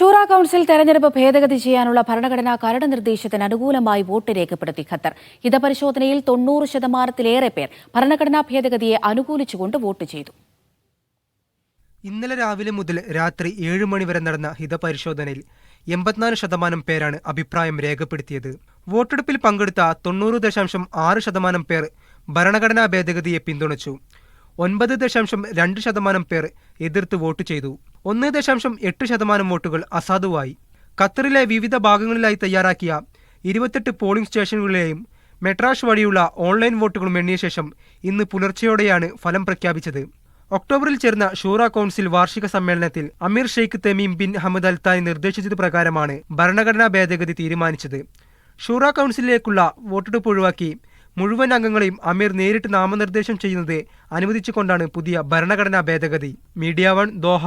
ഷൂറ council തെരഞ്ഞെടുപ്പ് ഭേദഗതി ചെയ്യാനുള്ള ഭരണഘടനാ കരട് നിർദ്ദേശത്തിന് അനുകൂലമായി വോട്ട് രേഖപ്പെടുത്തി ഖത്തർ. ഹിതപരിശോധനയിൽ തൊണ്ണൂറ് ശതമാനത്തിലേറെ പേർ ഭരണഘടനാ ഭേദഗതിയെ അനുകൂലിച്ചുകൊണ്ട് വോട്ട് ചെയ്തു. ഇന്നലെ രാവിലെ മുതൽ രാത്രി ഏഴ് മണിവരെ നടന്ന ഹിതപരിശോധനയിൽ എൺപത്തിനാല് ശതമാനം പേരാണ് അഭിപ്രായം രേഖപ്പെടുത്തിയത്. വോട്ടെടുപ്പിൽ പങ്കെടുത്ത തൊണ്ണൂറ് ദശാംശം ആറ് ശതമാനം പേർ ഭരണഘടനാ ഭേദഗതിയെ പിന്തുണച്ചു. ഒൻപത് ദശാംശം രണ്ട് ശതമാനം പേർ എതിർത്ത് വോട്ട് ചെയ്തു. ഒന്ന് ദശാംശം എട്ട് ശതമാനം വോട്ടുകൾ അസാധുവായി. ഖത്തറിലെ വിവിധ ഭാഗങ്ങളിലായി തയ്യാറാക്കിയ ഇരുപത്തെട്ട് പോളിംഗ് സ്റ്റേഷനുകളിലെയും മെട്രാഷ് വഴിയുള്ള ഓൺലൈൻ വോട്ടുകളും എണ്ണിയ ശേഷം ഇന്ന് പുലർച്ചെയോടെയാണ് ഫലം പ്രഖ്യാപിച്ചത്. ഒക്ടോബറിൽ ചേർന്ന ഷൂറ കൗൺസിൽ വാർഷിക സമ്മേളനത്തിൽ Emir Sheikh Tamim bin Ahmad Al Thani Thani നിർദ്ദേശിച്ചത് പ്രകാരമാണ് ഭരണഘടനാ ഭേദഗതി തീരുമാനിച്ചത്. ഷൂറ കൗൺസിലിലേക്കുള്ള വോട്ടെടുപ്പ് ഒഴിവാക്കി മുഴുവൻ അംഗങ്ങളെയും അമീർ നേരിട്ട് നാമനിർദ്ദേശം ചെയ്യുന്നത് അനുവദിച്ചുകൊണ്ടാണ് പുതിയ ഭരണഘടനാ ഭേദഗതി. Media one Doha.